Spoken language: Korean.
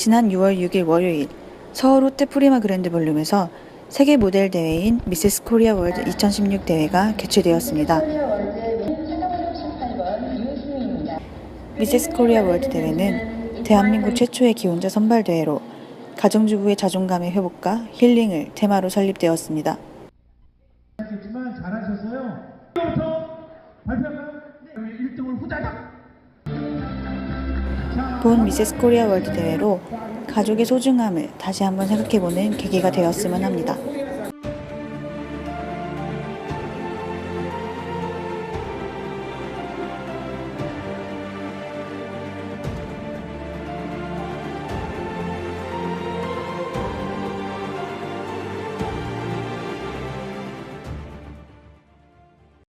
지난 6월 6일 월요일 서울 롯데 프리마 그랜드 볼룸에서 세계 모델 대회인 미세스 코리아 월드 2016 대회가 개최되었습니다. 미세스 코리아 월드 대회는 대한민국 최초의 기혼자 선발 대회로 가정주부의 자존감의 회복과 힐링을 테마로 설립되었습니다. 잘하셨어요. 부터 발표할까요? 네, 1등을 후다닥. 본 미세스 코리아 월드 대회로 가족의 소중함을 다시 한번 생각해보는 계기가 되었으면 합니다.